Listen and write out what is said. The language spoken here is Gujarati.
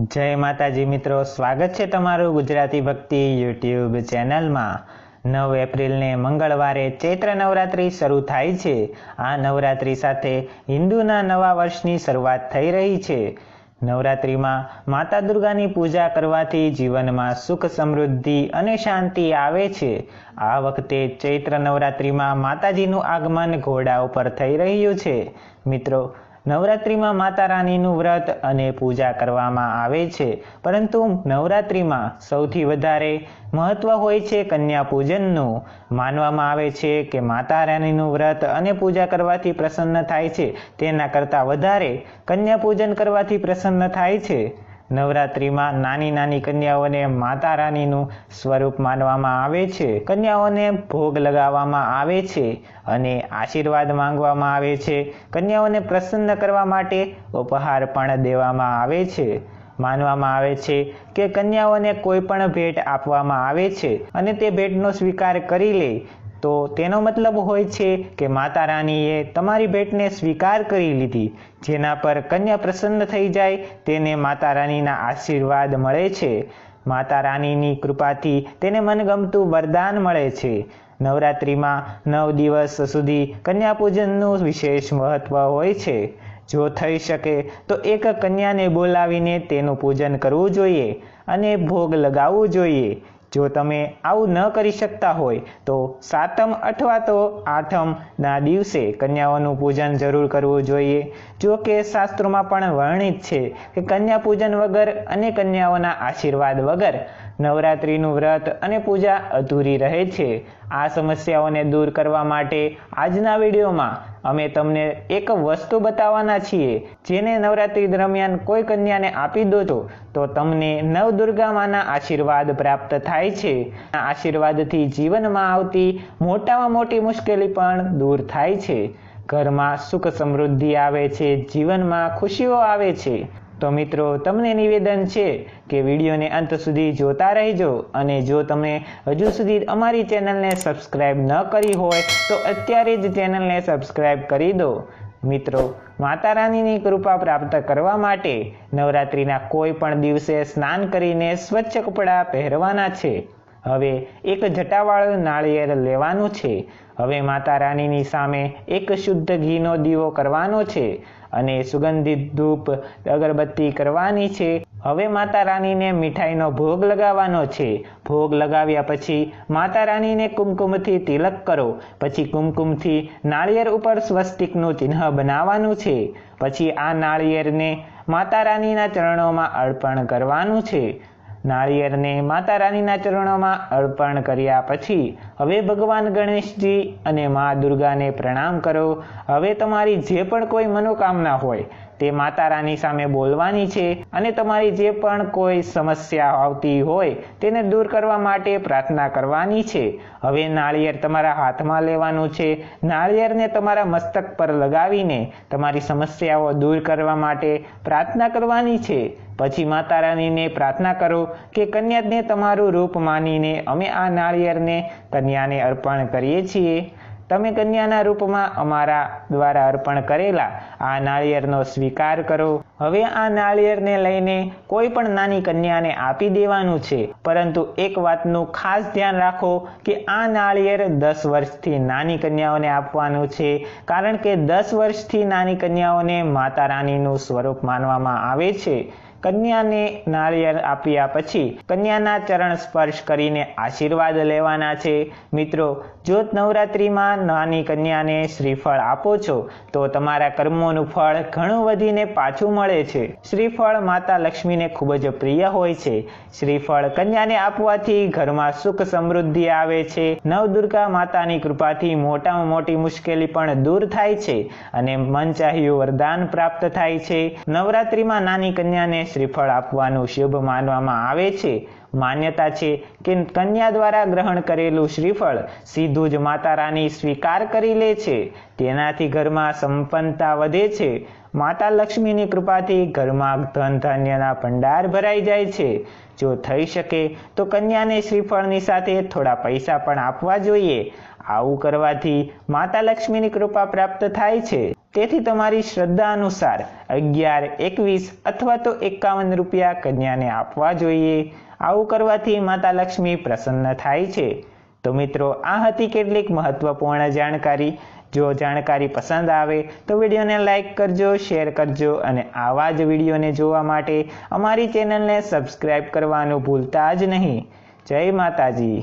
જય માતાજી મિત્રો, સ્વાગત છે તમારું ગુજરાતી ભક્તિ યુટ્યુબ ચેનલમાં. નવ એપ્રિલને મંગળવારે ચૈત્ર નવરાત્રિ શરૂ થાય છે. આ નવરાત્રિ સાથે હિન્દુના નવા વર્ષની શરૂઆત થઈ રહી છે. નવરાત્રિમાં માતા દુર્ગાની પૂજા કરવાથી જીવનમાં સુખ સમૃદ્ધિ અને શાંતિ આવે છે. આ વખતે ચૈત્ર નવરાત્રિમાં માતાજીનું આગમન ઘોડા ઉપર થઈ રહ્યું છે. મિત્રો નવરાત્રિમાં માતા રાણીનું વ્રત અને પૂજા કરવામાં આવે છે. પરંતુ નવરાત્રિમાં સૌથી વધારે મહત્વ હોય છે કન્યા પૂજનનું. માનવામાં આવે છે કે માતા રાણીનું વ્રત અને પૂજા કરવાથી પ્રસન્ન થાય છે. તેના કરતાં વધારે કન્યા પૂજન કરવાથી પ્રસન્ન થાય છે. નવરાત્રિમાં નાની નાની કન્યાઓને માતા રાણીનું સ્વરૂપ માનવામાં આવે છે. કન્યાઓને ભોગ લગાવવામાં આવે છે અને આશીર્વાદ માંગવામાં આવે છે. કન્યાઓને પ્રસન્ન કરવા માટે ઉપહાર પણ દેવામાં આવે છે. માનવામાં આવે છે કે કન્યાઓને કોઈ પણ ભેટ આપવામાં આવે છે અને તે ભેટનો સ્વીકાર કરી લે તો તેનો મતલબ હોય છે કે માતા રાણીએ તમારી ભેટને સ્વીકાર કરી લીધી. જેના પર કન્યા પ્રસન્ન થઈ જાય, તેને માતા રાણીના આશીર્વાદ મળે છે. માતા રાણીની કૃપાથી તેને મનગમતું વરદાન મળે છે. નવરાત્રિમાં નવ દિવસ સુધી કન્યા પૂજનનું વિશેષ મહત્વ હોય છે. જો થઈ શકે, તો એક કન્યાને બોલાવીને તેનું પૂજન કરવું જોઈએ અને ભોગ લગાવવું જોઈએ. જો તમે આવું ન કરી શકતા હોય, તો સાતમ અથવા તો આઠમના દિવસે કન્યાઓનું પૂજન જરૂર કરવું જોઈએ. જો કે શાસ્ત્રોમાં પણ વર્ણિત છે કે કન્યા પૂજન વગર અને કન્યાઓના આશીર્વાદ વગર નવરાત્રિનું વ્રત અને પૂજા અધૂરી રહે છે. આ સમસ્યાઓને દૂર કરવા માટે આજના વિડીયોમાં અમે તમને એક વસ્તુ બતાવવાના છીએ. જેને નવરાત્રિ દરમિયાન કોઈ કન્યાને આપી દો છો તો તમને નવદુર્ગા માના આશીર્વાદ પ્રાપ્ત થાય છે. આ આશીર્વાદથી જીવનમાં આવતી મોટામાં મોટી મુશ્કેલી પણ દૂર થાય છે. ઘરમાં સુખ સમૃદ્ધિ આવે છે, જીવનમાં ખુશીઓ આવે છે. તો મિત્રો, તમને નિવેદન છે કે વિડીયોને અંત સુધી જોતા રહેજો અને જો તમે હજુ સુધી અમારી ચેનલને સબસ્ક્રાઈબ ન કરી હોય, તો અત્યારે જ ચેનલને સબસ્ક્રાઈબ કરી દો. મિત્રો માતા રાણીની કૃપા પ્રાપ્ત કરવા માટે નવરાત્રિના કોઈ પણ દિવસે સ્નાન કરીને સ્વચ્છ કપડાં પહેરવાના છે. હવે એક જટાવાળું નાળિયેર લેવાનું છે. હવે માતા રાણીની સામે એક શુદ્ધ ઘીનો દીવો કરવાનો છે. અને સુગંધિત ધૂપ અગરબત્તી કરવાની છે. હવે માતા રાણીને મીઠાઈનો ભોગ લગાવવાનો છે. ભોગ લગાવ્યા પછી માતા રાણીને કુમકુમથી તિલક કરો. પછી કુમકુમથી નાળિયેર ઉપર સ્વસ્તિકનું ચિહ્ન બનાવવાનું છે. પછી આ નાળિયેરને માતા રાણીના ચરણોમાં અર્પણ કરવાનું છે. નાળિયેરને માતા રાણીના ચરણોમાં અર્પણ કર્યા પછી, હવે ભગવાન ગણેશજી અને મા દુર્ગાને પ્રણામ કરો. હવે તમારી જે પણ કોઈ મનોકામના હોય તે માતા રાની સામે બોલવાની છે અને તમારી જે પણ કોઈ સમસ્યા આવતી હોય તેને દૂર કરવા માટે પ્રાર્થના કરવાની છે. હવે નાળિયેર તમારા હાથમાં લેવાનું છે. નાળિયેરને તમારા મસ્તક પર લગાવીને તમારી સમસ્યાઓ દૂર કરવા માટે પ્રાર્થના કરવાની છે. પછી માતા રાણીને પ્રાર્થના કરો કે કન્યાને તમારું રૂપ માનીને અમે આ નાળિયેરને કન્યાને અર્પણ કરીએ છીએ. તમે કન્યાના રૂપમાં અમારા દ્વારા અર્પણ કરેલા આ નાળિયેરનો સ્વીકાર કરો. હવે આ નાળિયેરને લઈને કોઈ પણ નાની કન્યાને આપી દેવાનું છે. પરંતુ એક વાતનું ખાસ ધ્યાન રાખો કે આ નાળિયેર દસ વર્ષથી નાની કન્યાઓને આપવાનું છે. કારણ કે દસ વર્ષથી નાની કન્યાઓને માતા રાણીનું સ્વરૂપ માનવામાં આવે છે. કન્યાને નાળિયેર આપ્યા પછી કન્યાના ચરણ સ્પર્શ કરીને આશીર્વાદ લેવાના છે. મિત્રો, જો નવરાત્રિમાં નાની કન્યાને શ્રીફળ આપો છો, તો તમારા કર્મોનું ફળ ઘણું વધીને પાછું મળે છે. શ્રીફળ માતા લક્ષ્મીને ખૂબ જ પ્રિય હોય છે. શ્રીફળ કન્યાને આપવાથી ઘરમાં સુખ સમૃદ્ધિ આવે છે. નવદુર્ગા માતાની કૃપાથી મોટામાં મોટી મુશ્કેલી પણ દૂર થાય છે અને મનચાહ્યું વરદાન પ્રાપ્ત થાય છે. નવરાત્રિમાં નાની કન્યાને શ્રીફળ આપવાનું શુભ માનવામાં આવે છે. માન્યતા છે કે કન્યા દ્વારા ગ્રહણ કરેલું શ્રીફળ સીધું જ માતા રાની સ્વીકાર કરી લે છે. તેનાથી ઘરમાં સંપન્નતા વધે છે. માતા લક્ષ્મીની કૃપાથી ઘરમાં ધન ધાન્યના ભંડાર ભરાઈ જાય છે. જો થઈ શકે તો કન્યાને શ્રીફળની સાથે થોડા પૈસા પણ આપવા જોઈએ. આવું કરવાથી માતા લક્ષ્મીની કૃપા પ્રાપ્ત થાય છે. તેથી તમારી શ્રદ્ધા અનુસાર અગિયાર, એકવીસ અથવા તો એકાવન રૂપિયા કન્યાને આપવા જોઈએ. આવું કરવાથી માતા લક્ષ્મી પ્રસન્ન થાય છે. તો મિત્રો, આ હતી કેટલીક મહત્વપૂર્ણ જાણકારી. જો જાણકારી પસંદ આવે, તો વિડીયોને લાઇક કરજો, શેર કરજો અને આવા જ વિડીયોને જોવા માટે અમારી ચેનલને સબસ્ક્રાઈબ કરવાનું ભૂલતા જ નહીં. જય માતાજી.